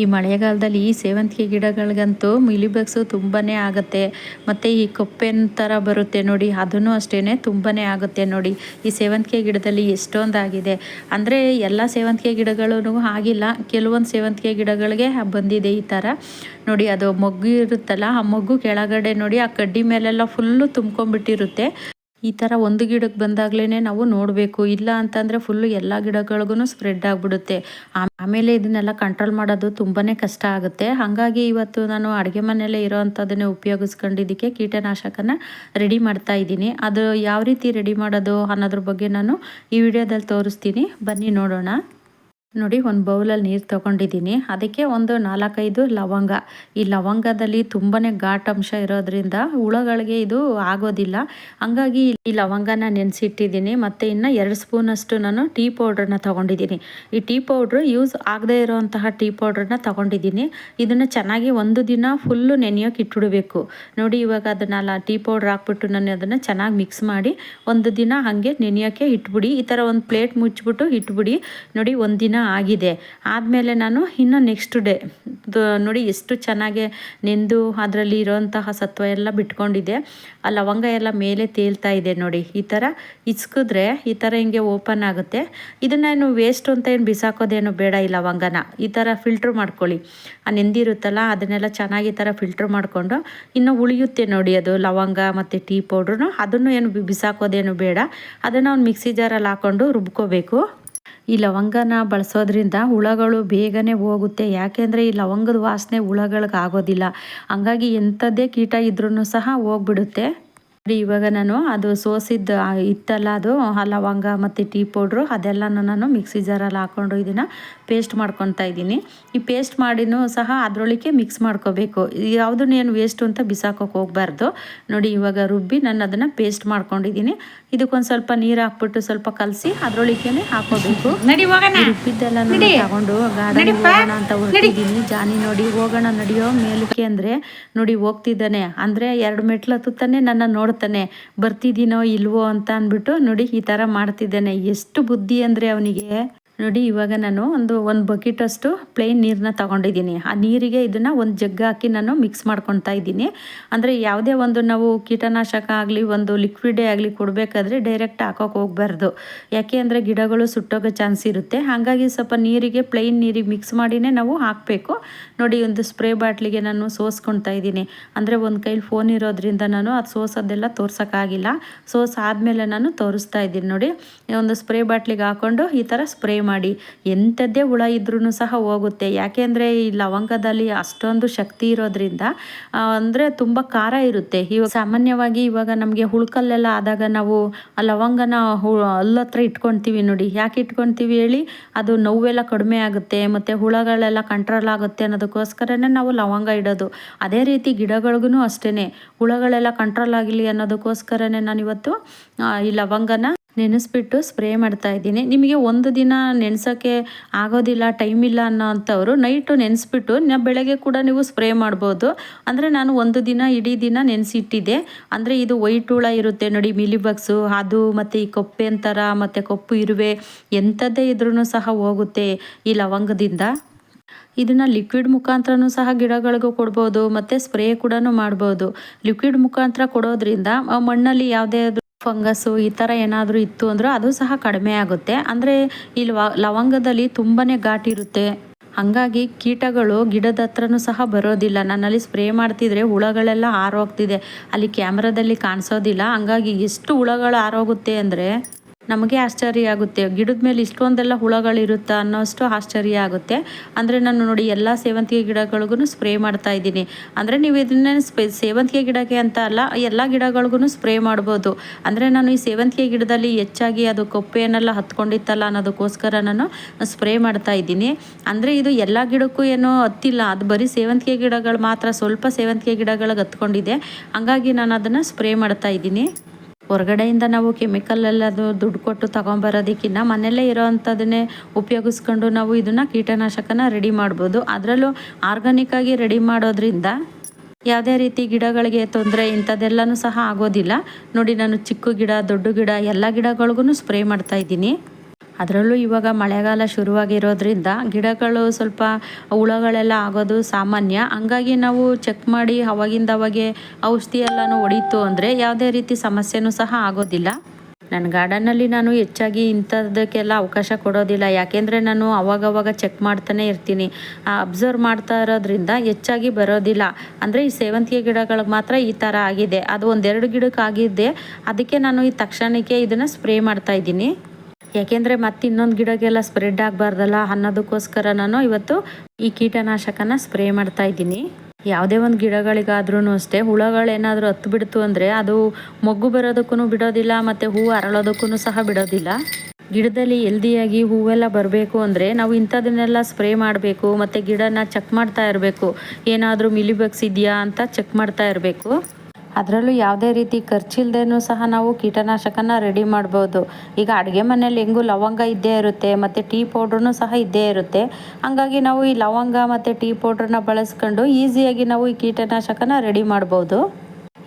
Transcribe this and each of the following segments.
ಈ ಮಳೆಗಾಲದಲ್ಲಿ ಈ ಸೇವಂತಿಗೆ ಗಿಡಗಳಿಗಂತೂ ಮಿಲಿಬಗ್ಸು ತುಂಬಾ ಆಗುತ್ತೆ. ಮತ್ತು ಈ ಕೊಪ್ಪೆನ ಥರ ಬರುತ್ತೆ ನೋಡಿ, ಅದನ್ನು ಅಷ್ಟೇ ತುಂಬಾ ಆಗುತ್ತೆ ನೋಡಿ. ಈ ಸೇವಂತಿಗೆ ಗಿಡದಲ್ಲಿ ಎಷ್ಟೊಂದಾಗಿದೆ. ಅಂದರೆ ಎಲ್ಲ ಸೇವಂತಿಗೆ ಗಿಡಗಳೂ ಆಗಿಲ್ಲ, ಕೆಲವೊಂದು ಸೇವಂತಿಗೆ ಗಿಡಗಳಿಗೆ ಬಂದಿದೆ ಈ ಥರ ನೋಡಿ, ಅದು ಮೊಗ್ಗು ಇರುತ್ತಲ್ಲ, ಆ ಮೊಗ್ಗು ಕೆಳಗಡೆ ನೋಡಿ, ಆ ಕಡ್ಡಿ ಮೇಲೆಲ್ಲ ಫುಲ್ಲು ತುಂಬ್ಕೊಂಡ್ಬಿಟ್ಟಿರುತ್ತೆ. ಈ ಥರ ಒಂದು ಗಿಡಕ್ಕೆ ಬಂದಾಗಲೇ ನಾವು ನೋಡಬೇಕು. ಇಲ್ಲ ಅಂತಂದರೆ ಫುಲ್ಲು ಎಲ್ಲ ಗಿಡಗಳಿಗೂ ಸ್ಪ್ರೆಡ್ ಆಗಿಬಿಡುತ್ತೆ. ಆಮೇಲೆ ಇದನ್ನೆಲ್ಲ ಕಂಟ್ರೋಲ್ ಮಾಡೋದು ತುಂಬಾ ಕಷ್ಟ ಆಗುತ್ತೆ. ಹಾಗಾಗಿ ಇವತ್ತು ನಾನು ಅಡುಗೆ ಮನೆಯಲ್ಲೇ ಇರೋ ಅಂಥದ್ದನ್ನೇ ಉಪಯೋಗಿಸ್ಕೊಂಡಿದ್ದಕ್ಕೆ ಕೀಟನಾಶಕನ ರೆಡಿ ಮಾಡ್ತಾ ಇದ್ದೀನಿ. ಅದು ಯಾವ ರೀತಿ ರೆಡಿ ಮಾಡೋದು ಅನ್ನೋದ್ರ ಬಗ್ಗೆ ನಾನು ಈ ವಿಡಿಯೋದಲ್ಲಿ ತೋರಿಸ್ತೀನಿ. ಬನ್ನಿ ನೋಡೋಣ. ನೋಡಿ, ಒಂದು ಬೌಲಲ್ಲಿ ನೀರು ತೊಗೊಂಡಿದ್ದೀನಿ. ಅದಕ್ಕೆ ಒಂದು ನಾಲ್ಕೈದು ಲವಂಗ. ಈ ಲವಂಗದಲ್ಲಿ ತುಂಬಾ ಘಾಟ್ ಅಂಶ ಇರೋದ್ರಿಂದ ಹುಳಗಳಿಗೆ ಇದು ಆಗೋದಿಲ್ಲ. ಹಂಗಾಗಿ ಈ ಲವಂಗನ ನೆನೆಸಿಟ್ಟಿದ್ದೀನಿ. ಮತ್ತು ಇನ್ನು ಎರಡು ಸ್ಪೂನಷ್ಟು ನಾನು ಟೀ ಪೌಡ್ರನ್ನ ತೊಗೊಂಡಿದ್ದೀನಿ. ಈ ಟೀ ಪೌಡ್ರ್ ಯೂಸ್ ಆಗದೇ ಇರೋವಂತಹ ಟೀ ಪೌಡ್ರನ್ನ ತೊಗೊಂಡಿದ್ದೀನಿ. ಇದನ್ನು ಚೆನ್ನಾಗಿ ಒಂದು ದಿನ ಫುಲ್ಲು ನೆನೆಯೋಕೆ ಇಟ್ಬಿಡಬೇಕು. ನೋಡಿ, ಇವಾಗ ಅದನ್ನೆಲ್ಲ ಟೀ ಪೌಡ್ರ್ ಹಾಕ್ಬಿಟ್ಟು ನಾನು ಅದನ್ನು ಚೆನ್ನಾಗಿ ಮಿಕ್ಸ್ ಮಾಡಿ ಒಂದು ದಿನ ಹಾಗೆ ನೆನೆಯೋಕ್ಕೆ ಇಟ್ಬಿಡಿ. ಈ ಥರ ಒಂದು ಪ್ಲೇಟ್ ಮುಚ್ಚಿಬಿಟ್ಟು ಇಟ್ಬಿಡಿ. ನೋಡಿ ಒಂದು ದಿನ ಆಗಿದೆ. ಆದಮೇಲೆ ನಾನು ಇನ್ನು ನೆಕ್ಸ್ಟ್ ಡೇ ನೋಡಿ ಎಷ್ಟು ಚೆನ್ನಾಗಿ ನೆಂದು ಅದರಲ್ಲಿ ಇರೋಂತಹ ಸತ್ವ ಎಲ್ಲ ಬಿಟ್ಕೊಂಡಿದೆ. ಆ ಲವಂಗ ಎಲ್ಲ ಮೇಲೆ ತೇಲ್ತಾ ಇದೆ ನೋಡಿ. ಈ ಥರ ಇಚ್ಕಿದ್ರೆ ಈ ಥರ ಹಿಂಗೆ ಓಪನ್ ಆಗುತ್ತೆ. ಇದನ್ನು ಏನು ವೇಸ್ಟ್ ಅಂತ ಏನು ಬಿಸಾಕೋದೇನು ಬೇಡ ಈ ಲವಂಗನ. ಈ ಥರ ಫಿಲ್ಟ್ರ್ ಮಾಡ್ಕೊಳ್ಳಿ. ಆ ನೆಂದಿರುತ್ತಲ್ಲ, ಅದನ್ನೆಲ್ಲ ಚೆನ್ನಾಗಿ ಈ ಥರ ಫಿಲ್ಟ್ರ್ ಮಾಡಿಕೊಂಡು ಇನ್ನು ಉಳಿಯುತ್ತೆ ನೋಡಿ ಅದು ಲವಂಗ ಮತ್ತು ಟೀ ಪೌಡ್ರು ಅದನ್ನು ಏನು ಬಿಸಾಕೋದೇನು ಬೇಡ. ಅದನ್ನು ಒಂದು ಮಿಕ್ಸಿ ಜಾರಲ್ಲಿ ಹಾಕ್ಕೊಂಡು ರುಬ್ಕೋಬೇಕು. ಈ ಲವಂಗನ ಬಳಸೋದ್ರಿಂದ ಹುಳಗಳು ಬೇಗನೆ ಹೋಗುತ್ತೆ. ಯಾಕೆಂದರೆ ಈ ಲವಂಗದ ವಾಸನೆ ಹುಳಗಳಿಗೆ ಆಗೋದಿಲ್ಲ. ಹಂಗಾಗಿ ಎಂಥದ್ದೇ ಕೀಟ ಇದ್ರೂ ಸಹ ಹೋಗ್ಬಿಡುತ್ತೆ. ಇವಾಗ ನಾನು ಅದು ಸೋಸಿದ್ದು ಇತ್ತಲ್ಲ ಅದು ಲವಂಗ ಮತ್ತು ಟೀ ಪೌಡ್ರು ಅದೆಲ್ಲನೂ ನಾನು ಮಿಕ್ಸಿ ಜಾರಲ್ಲಿ ಹಾಕ್ಕೊಂಡು ಇದನ್ನು ಪೇಸ್ಟ್ ಮಾಡ್ಕೊತಾ ಇದ್ದೀನಿ. ಈ ಪೇಸ್ಟ್ ಮಾಡಿನೂ ಸಹ ಅದರೊಳಗೆ ಮಿಕ್ಸ್ ಮಾಡ್ಕೋಬೇಕು. ಯಾವುದನ್ನು ಏನು ವೇಸ್ಟು ಅಂತ ಬಿಸಾಕೋಕೆ ಹೋಗ್ಬಾರ್ದು. ನೋಡಿ ಇವಾಗ ರುಬ್ಬಿ ನಾನು ಅದನ್ನು ಪೇಸ್ಟ್ ಮಾಡ್ಕೊಂಡಿದ್ದೀನಿ. ಇದಕ್ಕೊಂದು ಸ್ವಲ್ಪ ನೀರು ಹಾಕ್ಬಿಟ್ಟು ಸ್ವಲ್ಪ ಕಲಸಿ ಅದರೊಳಗೆ ಹಾಕೋಬೇಕು. ರುಬ್ಬಿದ್ದೆಲ್ಲ ತಗೊಂಡು ಗಾರ್ಡನ್ ಹೋಗೋಣ ಅಂತ ಹೊರಟಿದ್ದೀನಿ. ಜಾನಿ ನೋಡಿ ಹೋಗೋಣ ನಡೆಯೋ ಮೇಲಕ್ಕೆ ಅಂದರೆ ನೋಡಿ ಹೋಗ್ತಿದ್ದಾನೆ. ಅಂದರೆ ಎರಡು ಮೆಟ್ಲು ಹತ್ತುತ್ತಾನೆ ನನ್ನ ನೋಡ್ ನೋಡ್ತಾನೆ ಬರ್ತಿದ್ದೀನೋ ಇಲ್ವೋ ಅಂತ ಅಂದ್ಬಿಟ್ಟು ನೋಡಿ ಈ ಥರ ಮಾಡ್ತಿದ್ದಾನೆ. ಎಷ್ಟು ಬುದ್ಧಿ ಅಂದರೆ ಅವನಿಗೆ. ನೋಡಿ, ಇವಾಗ ನಾನು ಒಂದು ಒಂದು ಬಕೆಟಷ್ಟು ಪ್ಲೇನ್ ನೀರನ್ನ ತಗೊಂಡಿದ್ದೀನಿ. ಆ ನೀರಿಗೆ ಇದನ್ನು ಒಂದು ಜಗ್ಗ ಹಾಕಿ ನಾನು ಮಿಕ್ಸ್ ಮಾಡ್ಕೊತಾ ಇದ್ದೀನಿ. ಅಂದರೆ ಯಾವುದೇ ಒಂದು ನಾವು ಕೀಟನಾಶಕ ಆಗಲಿ, ಒಂದು ಲಿಕ್ವಿಡೇ ಆಗಲಿ ಕೊಡಬೇಕಾದ್ರೆ ಡೈರೆಕ್ಟ್ ಹಾಕೋಕೆ ಹೋಗಬಾರ್ದು. ಯಾಕೆ ಅಂದರೆ ಗಿಡಗಳು ಸುಟ್ಟೋಗೋ ಚಾನ್ಸ್ ಇರುತ್ತೆ. ಹಾಗಾಗಿ ಸ್ವಲ್ಪ ನೀರಿಗೆ ಪ್ಲೇನ್ ನೀರಿಗೆ ಮಿಕ್ಸ್ ಮಾಡಿನೇ ನಾವು ಹಾಕಬೇಕು. ನೋಡಿ, ಒಂದು ಸ್ಪ್ರೇ ಬಾಟ್ಲಿಗೆ ನಾನು ಸೋಸ್ಕೊತಾ ಇದ್ದೀನಿ. ಅಂದರೆ ಒಂದು ಕೈಲಿ ಫೋನ್ ಇರೋದ್ರಿಂದ ನಾನು ಅದು ಸೋಸೋದೆಲ್ಲ ತೋರ್ಸೋಕ್ಕಾಗಿಲ್ಲ. ಸೋಸ್ ಆದಮೇಲೆ ನಾನು ತೋರಿಸ್ತಾ ಇದ್ದೀನಿ ನೋಡಿ. ಒಂದು ಸ್ಪ್ರೇ ಬಾಟ್ಲಿಗೆ ಹಾಕ್ಕೊಂಡು ಈ ಥರ ಸ್ಪ್ರೇ ಮಾಡಿ ಎಂಥದ್ದೇ ಹುಳ ಇದ್ರೂ ಸಹ ಹೋಗುತ್ತೆ. ಯಾಕೆಂದರೆ ಈ ಲವಂಗದಲ್ಲಿ ಅಷ್ಟೊಂದು ಶಕ್ತಿ ಇರೋದ್ರಿಂದ ಅಂದರೆ ತುಂಬ ಖಾರ ಇರುತ್ತೆ. ಇವಾಗ ಸಾಮಾನ್ಯವಾಗಿ ಇವಾಗ ನಮಗೆ ಹುಳ್ಕಲ್ಲೆಲ್ಲ ಆದಾಗ ನಾವು ಆ ಲವಂಗನ ಹು ಹತ್ರ ಇಟ್ಕೊಳ್ತೀವಿ ನೋಡಿ. ಯಾಕೆ ಇಟ್ಕೊಳ್ತೀವಿ ಹೇಳಿ, ಅದು ನೋವೆಲ್ಲ ಕಡಿಮೆ ಆಗುತ್ತೆ, ಮತ್ತು ಹುಳಗಳೆಲ್ಲ ಕಂಟ್ರೋಲ್ ಆಗುತ್ತೆ ಅನ್ನೋದಕ್ಕೋಸ್ಕರನೇ ನಾವು ಲವಂಗ ಇಡೋದು. ಅದೇ ರೀತಿ ಗಿಡಗಳಿಗೂ ಅಷ್ಟೇ ಹುಳಗಳೆಲ್ಲ ಕಂಟ್ರೋಲ್ ಆಗಲಿ ಅನ್ನೋದಕ್ಕೋಸ್ಕರನೇ ನಾನಿವತ್ತು ಈ ಲವಂಗನ ನೆನೆಸ್ಬಿಟ್ಟು ಸ್ಪ್ರೇ ಮಾಡ್ತಾ ಇದ್ದೀನಿ. ನಿಮಗೆ ಒಂದು ದಿನ ನೆನೆಸೋಕ್ಕೆ ಆಗೋದಿಲ್ಲ, ಟೈಮ್ ಇಲ್ಲ ಅನ್ನೋ ಅಂಥವ್ರು ನೈಟು ನೆನೆಸ್ಬಿಟ್ಟು ನಾ ಬೆಳಗ್ಗೆ ಕೂಡ ನೀವು ಸ್ಪ್ರೇ ಮಾಡ್ಬೋದು. ಅಂದರೆ ನಾನು ಒಂದು ದಿನ ಇಡೀ ದಿನ ನೆನೆಸಿಟ್ಟಿದ್ದೆ. ಅಂದರೆ ಇದು ವೈಟ್ ಹುಳ ಇರುತ್ತೆ ನೋಡಿ, ಮಿಲಿಬಗ್ಸು, ಅದು ಮತ್ತು ಈ ಕೊಪ್ಪೆ ಅಂತಾರ, ಮತ್ತು ಕೊಪ್ಪು ಇರುವೆ, ಎಂಥದ್ದೇ ಇದ್ರೂ ಸಹ ಹೋಗುತ್ತೆ ಈ ಲವಂಗದಿಂದ. ಇದನ್ನು ಲಿಕ್ವಿಡ್ ಮುಖಾಂತರನೂ ಸಹ ಗಿಡಗಳಿಗೂ ಕೊಡ್ಬೋದು, ಮತ್ತು ಸ್ಪ್ರೇ ಕೂಡ ಮಾಡ್ಬೋದು. ಲಿಕ್ವಿಡ್ ಮುಖಾಂತರ ಕೊಡೋದ್ರಿಂದ ಮಣ್ಣಲ್ಲಿ ಯಾವುದೇ ಫಂಗಸ್ಸು ಈ ಥರ ಏನಾದರೂ ಇತ್ತು ಅಂದರೆ ಅದು ಸಹ ಕಡಿಮೆ ಆಗುತ್ತೆ. ಅಂದರೆ ಇಲ್ಲಿ ಲವಂಗದಲ್ಲಿ ತುಂಬಾ ಘಾಟ್ ಇರುತ್ತೆ. ಹಾಗಾಗಿ ಕೀಟಗಳು ಗಿಡದ ಹತ್ರನೂ ಸಹ ಬರೋದಿಲ್ಲ. ನನ್ನಲ್ಲಿ ಸ್ಪ್ರೇ ಮಾಡ್ತಿದ್ರೆ ಹುಳಗಳೆಲ್ಲ ಆರೋಗ್ತಿದೆ ಅಲ್ಲಿ ಕ್ಯಾಮ್ರಾದಲ್ಲಿ ಕಾಣಿಸೋದಿಲ್ಲ. ಹಂಗಾಗಿ ಎಷ್ಟು ಹುಳಗಳು ಆರೋಗುತ್ತೆ ಅಂದರೆ ನಮಗೆ ಆಶ್ಚರ್ಯ ಆಗುತ್ತೆ. ಗಿಡದ ಮೇಲೆ ಇಷ್ಟೊಂದೆಲ್ಲ ಹುಳಗಳಿರುತ್ತಾ ಅನ್ನೋಷ್ಟು ಆಶ್ಚರ್ಯ ಆಗುತ್ತೆ. ಅಂದರೆ ನಾನು ನೋಡಿ ಎಲ್ಲ ಸೇವಂತಿಗೆ ಗಿಡಗಳಿಗೂ ಸ್ಪ್ರೇ ಮಾಡ್ತಾ ಇದ್ದೀನಿ. ಅಂದರೆ ನೀವು ಇದನ್ನ ಸ್ಪೆ, ಸೇವಂತಿಗೆ ಗಿಡಕ್ಕೆ ಅಂತ ಅಲ್ಲ, ಎಲ್ಲ ಗಿಡಗಳಿಗೂ ಸ್ಪ್ರೇ ಮಾಡ್ಬೋದು. ಅಂದರೆ ನಾನು ಈ ಸೇವಂತಿಗೆ ಗಿಡದಲ್ಲಿ ಹೆಚ್ಚಾಗಿ ಅದು ಕೊಪ್ಪೆಯನ್ನೆಲ್ಲ ಹತ್ಕೊಂಡಿತ್ತಲ್ಲ ಅನ್ನೋದಕ್ಕೋಸ್ಕರ ನಾನು ಸ್ಪ್ರೇ ಮಾಡ್ತಾ ಇದ್ದೀನಿ. ಅಂದರೆ ಇದು ಎಲ್ಲ ಗಿಡಕ್ಕೂ ಏನೋ ಹತ್ತಿಲ್ಲ. ಅದು ಬರೀ ಸೇವಂತಿಗೆ ಗಿಡಗಳು ಮಾತ್ರ, ಸ್ವಲ್ಪ ಸೇವಂತಿಗೆ ಗಿಡಗಳಿಗೆ ಹತ್ಕೊಂಡಿದೆ ಹಂಗಾಗಿ ನಾನು ಅದನ್ನು ಸ್ಪ್ರೇ ಮಾಡ್ತಾ ಇದ್ದೀನಿ. ಹೊರಗಡೆಯಿಂದ ನಾವು ಕೆಮಿಕಲ್ ಅದು ದುಡ್ಡು ಕೊಟ್ಟು ತಗೊಂಬರೋದಕ್ಕಿಂತ ಮನೆಯಲ್ಲೇ ಇರೋ ಅಂಥದ್ದನ್ನೇ ಉಪಯೋಗಿಸ್ಕೊಂಡು ನಾವು ಇದನ್ನು ಕೀಟನಾಶಕನ ರೆಡಿ ಮಾಡ್ಬೋದು. ಅದರಲ್ಲೂ ಆರ್ಗಾನಿಕ್ಕಾಗಿ ರೆಡಿ ಮಾಡೋದ್ರಿಂದ ಯಾವುದೇ ರೀತಿ ಗಿಡಗಳಿಗೆ ತೊಂದರೆ ಇಂಥದ್ದೆಲ್ಲನೂ ಸಹ ಆಗೋದಿಲ್ಲ. ನೋಡಿ ನಾನು ಚಿಕ್ಕ ಗಿಡ, ದೊಡ್ಡ ಗಿಡ, ಎಲ್ಲ ಗಿಡಗಳಿಗೂ ಸ್ಪ್ರೇ ಮಾಡ್ತಾ ಇದ್ದೀನಿ. ಅದರಲ್ಲೂ ಇವಾಗ ಮಳೆಗಾಲ ಶುರುವಾಗಿರೋದ್ರಿಂದ ಗಿಡಗಳು ಸ್ವಲ್ಪ ಹುಳಗಳೆಲ್ಲ ಆಗೋದು ಸಾಮಾನ್ಯ. ಹಂಗಾಗಿ ನಾವು ಚೆಕ್ ಮಾಡಿ ಅವಾಗಿಂದ ಅವಾಗೆ ಔಷಧಿ ಎಲ್ಲನೂ ಹೊಡೀತು ಅಂದರೆ ಯಾವುದೇ ರೀತಿ ಸಮಸ್ಯೆನೂ ಸಹ ಆಗೋದಿಲ್ಲ. ನನ್ನ ಗಾರ್ಡನ್ನಲ್ಲಿ ನಾನು ಹೆಚ್ಚಾಗಿ ಇಂಥದ್ದಕ್ಕೆಲ್ಲ ಅವಕಾಶ ಕೊಡೋದಿಲ್ಲ. ಯಾಕೆಂದರೆ ನಾನು ಅವಾಗವಾಗ ಚೆಕ್ ಮಾಡ್ತಾನೆ ಇರ್ತೀನಿ. ಅಬ್ಸರ್ವ್ ಮಾಡ್ತಾ ಇರೋದ್ರಿಂದ ಹೆಚ್ಚಾಗಿ ಬರೋದಿಲ್ಲ. ಅಂದರೆ ಈ ಸೇವಂತಿಗೆ ಗಿಡಗಳಿಗೆ ಮಾತ್ರ ಈ ಥರ ಆಗಿದೆ. ಅದು ಒಂದೆರಡು ಗಿಡಕ್ಕೆ ಆಗಿದ್ದೆ ಅದಕ್ಕೆ ನಾನು ಈ ತಕ್ಷಣಕ್ಕೆ ಇದನ್ನು ಸ್ಪ್ರೇ ಮಾಡ್ತಾ ಇದ್ದೀನಿ. ಯಾಕೆಂದರೆ ಮತ್ತೆ ಇನ್ನೊಂದು ಗಿಡಕ್ಕೆಲ್ಲ ಸ್ಪ್ರೆಡ್ ಆಗಬಾರ್ದಲ್ಲ ಅನ್ನೋದಕ್ಕೋಸ್ಕರ ನಾನು ಇವತ್ತು ಈ ಕೀಟನಾಶಕನ ಸ್ಪ್ರೇ ಮಾಡ್ತಾ ಇದ್ದೀನಿ. ಯಾವುದೇ ಒಂದು ಗಿಡಗಳಿಗಾದ್ರೂ ಅಷ್ಟೇ, ಹುಳಗಳೇನಾದರೂ ಹತ್ತು ಬಿಡ್ತು ಅಂದರೆ ಅದು ಮೊಗ್ಗು ಬರೋದಕ್ಕೂ ಬಿಡೋದಿಲ್ಲ ಮತ್ತು ಹೂವು ಅರಳೋದಕ್ಕೂ ಸಹ ಬಿಡೋದಿಲ್ಲ. ಗಿಡದಲ್ಲಿ ಎಲ್ದಿಯಾಗಿ ಹೂವೆಲ್ಲ ಬರಬೇಕು ಅಂದರೆ ನಾವು ಇಂಥದನ್ನೆಲ್ಲ ಸ್ಪ್ರೇ ಮಾಡಬೇಕು, ಮತ್ತು ಗಿಡನ ಚೆಕ್ ಮಾಡ್ತಾ ಇರಬೇಕು. ಏನಾದರೂ ಮಿಲಿಬಗ್ಸ್ ಇದೆಯಾ ಅಂತ ಚೆಕ್ ಮಾಡ್ತಾ ಇರಬೇಕು. ಅದರಲ್ಲೂ ಯಾವುದೇ ರೀತಿ ಖರ್ಚಿಲ್ಲದೇನೂ ಸಹ ನಾವು ಕೀಟನಾಶಕನ ರೆಡಿ ಮಾಡ್ಬೋದು. ಈಗ ಅಡುಗೆ ಮನೇಲಿ ಹೆಂಗೂ ಲವಂಗ ಇದ್ದೇ ಇರುತ್ತೆ, ಮತ್ತು ಟೀ ಪೌಡ್ರೂ ಸಹ ಇದ್ದೇ ಇರುತ್ತೆ. ಹಾಗಾಗಿ ನಾವು ಈ ಲವಂಗ ಮತ್ತು ಟೀ ಪೌಡ್ರನ್ನ ಬಳಸ್ಕೊಂಡು ಈಸಿಯಾಗಿ ನಾವು ಈ ಕೀಟನಾಶಕನ ರೆಡಿ ಮಾಡ್ಬೋದು.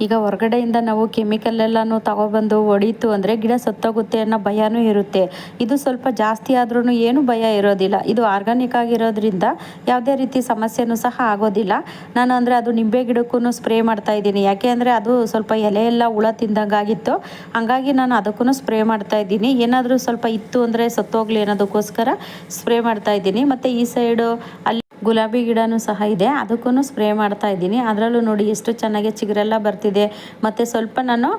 ಈಗ ಹೊರಗಡೆಯಿಂದ ನಾವು ಕೆಮಿಕಲ್ ಎಲ್ಲನೂ ತಗೊಬಂದು ಹೊಡೀತು ಅಂದರೆ ಗಿಡ ಸತ್ತೋಗುತ್ತೆ ಅನ್ನೋ ಭಯನೂ ಇರುತ್ತೆ. ಇದು ಸ್ವಲ್ಪ ಜಾಸ್ತಿ ಆದ್ರೂ ಏನು ಭಯ ಇರೋದಿಲ್ಲ. ಇದು ಆರ್ಗಾನಿಕ್ ಆಗಿರೋದ್ರಿಂದ ಯಾವುದೇ ರೀತಿ ಸಮಸ್ಯೆನೂ ಸಹ ಆಗೋದಿಲ್ಲ. ನಾನು ಅಂದರೆ ಅದು ನಿಂಬೆ ಗಿಡಕ್ಕೂ ಸ್ಪ್ರೇ ಮಾಡ್ತಾ ಇದ್ದೀನಿ. ಯಾಕೆ ಅಂದರೆ ಅದು ಸ್ವಲ್ಪ ಎಲೆ ಎಲ್ಲ ಹುಳ ತಿಂದಂಗಾಗಿತ್ತು. ಹಾಗಾಗಿ ನಾನು ಅದಕ್ಕೂ ಸ್ಪ್ರೇ ಮಾಡ್ತಾ ಇದ್ದೀನಿ. ಏನಾದರೂ ಸ್ವಲ್ಪ ಇತ್ತು ಅಂದರೆ ಸತ್ತೋಗ್ಲಿ ಅನ್ನೋದಕ್ಕೋಸ್ಕರ ಸ್ಪ್ರೇ ಮಾಡ್ತಾ ಇದ್ದೀನಿ. ಮತ್ತು ಈ ಸೈಡು ಅಲ್ಲಿ ಗುಲಾಬಿ ಗಿಡನೂ ಸಹ ಇದೆ. ಅದಕ್ಕೂ ಸ್ಪ್ರೇ ಮಾಡ್ತಾ ಇದ್ದೀನಿ. ಅದರಲ್ಲೂ ನೋಡಿ ಎಷ್ಟು ಚೆನ್ನಾಗಿ ಚಿಗುರೆಲ್ಲ ಬರ್ತಿದೆ. ಮತ್ತು ಸ್ವಲ್ಪ ನಾನು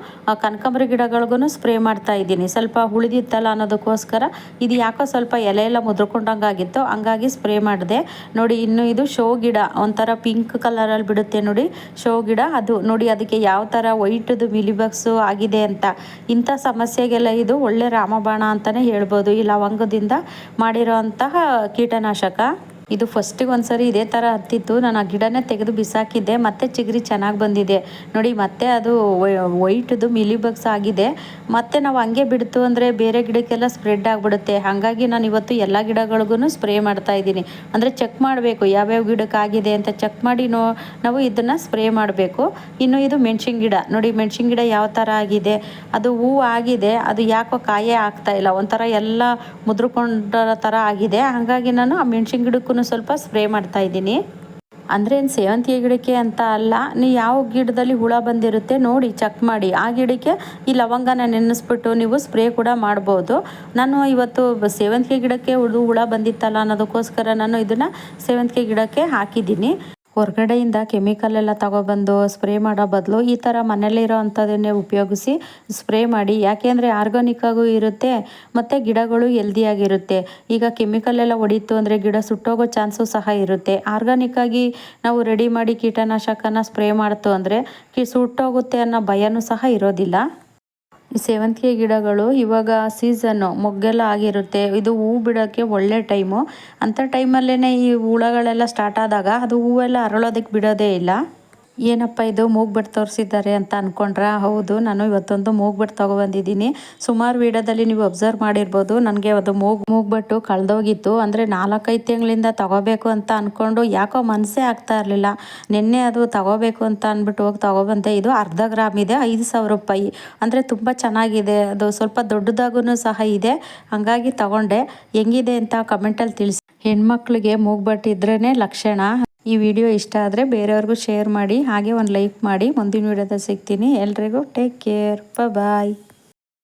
ಕನಕಾಂಬರಿ ಗಿಡಗಳಿಗೂ ಸ್ಪ್ರೇ ಮಾಡ್ತಾ ಇದ್ದೀನಿ. ಸ್ವಲ್ಪ ಉಳಿದಿತ್ತಲ್ಲ ಅನ್ನೋದಕ್ಕೋಸ್ಕರ. ಇದು ಯಾಕೋ ಸ್ವಲ್ಪ ಎಲೆ ಎಲ್ಲ ಮುದ್ರಕೊಂಡಂಗಾಗಿತ್ತು ಹಂಗಾಗಿ ಸ್ಪ್ರೇ ಮಾಡಿದೆ. ನೋಡಿ, ಇನ್ನು ಇದು ಶೋ ಗಿಡ. ಒಂಥರ ಪಿಂಕ್ ಕಲರಲ್ಲಿ ಬಿಡುತ್ತೆ ನೋಡಿ ಶೋ ಗಿಡ. ಅದು ನೋಡಿ, ಅದಕ್ಕೆ ಯಾವ ಥರ ವೈಟದು ಮಿಲಿಬಗ್ಸು ಆಗಿದೆ ಅಂತ. ಇಂಥ ಸಮಸ್ಯೆಗೆಲ್ಲ ಇದು ಒಳ್ಳೆ ರಾಮಬಾಣ ಅಂತಲೇ ಹೇಳ್ಬೋದು. ಈ ಲವಂಗದಿಂದ ಮಾಡಿರೋ ಅಂತಹ ಕೀಟನಾಶಕ. ಇದು ಫಸ್ಟಿಗೆ ಒಂದ್ಸರಿ ಇದೇ ಥರ ಹತ್ತಿತ್ತು. ನಾನು ಆ ಗಿಡನೇ ತೆಗೆದು ಬಿಸಾಕಿದ್ದೆ. ಮತ್ತೆ ಚಿಗುರಿ ಚೆನ್ನಾಗಿ ಬಂದಿದೆ. ನೋಡಿ, ಮತ್ತೆ ಅದು ವೈಟ್ದು ಮಿಲಿ ಬಗ್ಸ್ ಆಗಿದೆ. ಮತ್ತೆ ನಾವು ಹಂಗೆ ಬಿಡ್ತು ಅಂದರೆ ಬೇರೆ ಗಿಡಕ್ಕೆಲ್ಲ ಸ್ಪ್ರೆಡ್ ಆಗಿಬಿಡುತ್ತೆ. ಹಾಗಾಗಿ ನಾನು ಇವತ್ತು ಎಲ್ಲ ಗಿಡಗಳಿಗೂ ಸ್ಪ್ರೇ ಮಾಡ್ತಾ ಇದ್ದೀನಿ. ಅಂದರೆ ಚೆಕ್ ಮಾಡಬೇಕು, ಯಾವ್ಯಾವ ಗಿಡಕ್ಕೆ ಆಗಿದೆ ಅಂತ ಚೆಕ್ ಮಾಡಿ ನಾವು ಇದನ್ನು ಸ್ಪ್ರೇ ಮಾಡಬೇಕು. ಇನ್ನು ಇದು ಮೆಣಸಿನ ಗಿಡ. ನೋಡಿ, ಮೆಣಸಿನ ಗಿಡ ಯಾವ ಥರ ಆಗಿದೆ? ಅದು ಹೂವು ಆಗಿದೆ. ಅದು ಯಾಕೋ ಕಾಯೇ ಆಗ್ತಾ ಇಲ್ಲ. ಒಂಥರ ಎಲ್ಲ ಮುದ್ರಕೊಂಡ ಥರ ಆಗಿದೆ. ಹಾಗಾಗಿ ನಾನು ಆ ಮೆಣಸಿನ ಗಿಡಕ್ಕೂ ಸ್ವಲ್ಪ ಸ್ಪ್ರೇ ಮಾಡ್ತಾ ಇದ್ದೀನಿ. ಅಂದರೆ ಏನು ಸೇವಂತಿಗೆ ಗಿಡಕ್ಕೆ ಅಂತ ಅಲ್ಲ ನೀವು ಯಾವ ಗಿಡದಲ್ಲಿ ಹುಳ ಬಂದಿರುತ್ತೆ ನೋಡಿ ಚೆಕ್ ಮಾಡಿ. ಆ ಗಿಡಕ್ಕೆ ಈ ಲವಂಗನ ನೆನೆಸ್ಬಿಟ್ಟು ನೀವು ಸ್ಪ್ರೇ ಕೂಡ ಮಾಡ್ಬೋದು. ನಾನು ಇವತ್ತು ಸೇವಂತಿಗೆ ಗಿಡಕ್ಕೆ ಹುಳ ಬಂದಿತ್ತಲ್ಲ ಅನ್ನೋದಕ್ಕೋಸ್ಕರ ನಾನು ಇದನ್ನು ಸೇವಂತಿಗೆ ಗಿಡಕ್ಕೆ ಹಾಕಿದ್ದೀನಿ. ಹೊರಗಡೆಯಿಂದ ಕೆಮಿಕಲ್ ಎಲ್ಲ ತಗೊಬಂದು ಸ್ಪ್ರೇ ಮಾಡೋ ಬದಲು ಈ ಥರ ಮನೇಲಿರೋ ಅಂಥದ್ದನ್ನೇ ಉಪಯೋಗಿಸಿ ಸ್ಪ್ರೇ ಮಾಡಿ. ಯಾಕೆಂದರೆ ಆರ್ಗಾನಿಕ್ಕಾಗೂ ಇರುತ್ತೆ, ಮತ್ತು ಗಿಡಗಳು ಹೆಲ್ದಿಯಾಗಿರುತ್ತೆ ಈಗ ಕೆಮಿಕಲ್ ಎಲ್ಲ ಹೊಡೀತು ಅಂದರೆ ಗಿಡ ಸುಟ್ಟೋಗೋ ಚಾನ್ಸು ಸಹ ಇರುತ್ತೆ. ಆರ್ಗಾನಿಕ್ಕಾಗಿ ನಾವು ರೆಡಿ ಮಾಡಿ ಕೀಟನಾಶಕನ ಸ್ಪ್ರೇ ಮಾಡ್ತು ಅಂದರೆ ಕಿ ಸುಟ್ಟೋಗುತ್ತೆ ಅನ್ನೋ ಭಯನೂ ಸಹ ಇರೋದಿಲ್ಲ. ಸೇವಂತಿಗೆ ಗಿಡಗಳು ಇವಾಗ ಸೀಸನ್ನು ಮೊಗ್ಗೆಲ್ಲ ಆಗಿರುತ್ತೆ. ಇದು ಹೂವು ಬಿಡೋಕ್ಕೆ ಒಳ್ಳೆ ಟೈಮು ಅಂಥ ಟೈಮಲ್ಲೇ ಈ ಹುಳಗಳೆಲ್ಲ ಸ್ಟಾರ್ಟ್ ಆದಾಗ ಅದು ಹೂವೆಲ್ಲ ಅರಳೋದಕ್ಕೆ ಬಿಡೋದೇ ಇಲ್ಲ. ಏನಪ್ಪ ಇದು ಮೂಗ್ಬೆಟ್ಟು ತೋರಿಸಿದ್ದಾರೆ ಅಂತ ಅಂದ್ಕೊಂಡ್ರ ಹೌದು, ನಾನು ಇವತ್ತೊಂದು ಮೂಗ್ಬೆಟ್ಟು ತೊಗೊಬಂದಿದ್ದೀನಿ. ಸುಮಾರು ವೀಡಿಯೋದಲ್ಲಿ ನೀವು ಅಬ್ಸರ್ವ್ ಮಾಡಿರ್ಬೋದು. ನನಗೆ ಅದು ಮೂಗ್ ಮೂಗ್ಬೆಟ್ಟು ಕಳೆದೋಗಿತ್ತು. ಅಂದರೆ ನಾಲ್ಕೈದು ತಿಂಗಳಿಂದ ತಗೋಬೇಕು ಅಂತ ಅಂದ್ಕೊಂಡು ಯಾಕೋ ಮನಸ್ಸೇ ಆಗ್ತಾ ಇರಲಿಲ್ಲ. ನಿನ್ನೆ ಅದು ತಗೋಬೇಕು ಅಂತ ಅಂದ್ಬಿಟ್ಟು ಹೋಗಿ ತಗೊಬಂದೆ. ಇದು ಅರ್ಧ ಗ್ರಾಮ್ ಇದೆ, ಐದು ಸಾವಿರ ರೂಪಾಯಿ. ಅಂದರೆ ತುಂಬ ಚೆನ್ನಾಗಿದೆ. ಅದು ಸ್ವಲ್ಪ ದೊಡ್ಡದಾಗೂ ಸಹ ಇದೆ. ಹಾಗಾಗಿ ತಗೊಂಡೆ. ಹೆಂಗಿದೆ ಅಂತ ಕಮೆಂಟಲ್ಲಿ ತಿಳಿಸಿ. ಹೆಣ್ಮಕ್ಳಿಗೆ ಮೂಗ್ಬಟ್ಟಿದ್ರೇ ಲಕ್ಷಣ. ಈ ವಿಡಿಯೋ ಇಷ್ಟ ಆದರೆ ಬೇರೆಯವ್ರಿಗೂ ಶೇರ್ ಮಾಡಿ, ಹಾಗೆ ಒಂದು ಲೈಕ್ ಮಾಡಿ. ಮುಂದಿನ ವಿಡಿಯೋದಲ್ಲಿ ಸಿಗ್ತೀನಿ. ಎಲ್ರಿಗೂ ಟೇಕ್ ಕೇರ್ ಬಾಯ್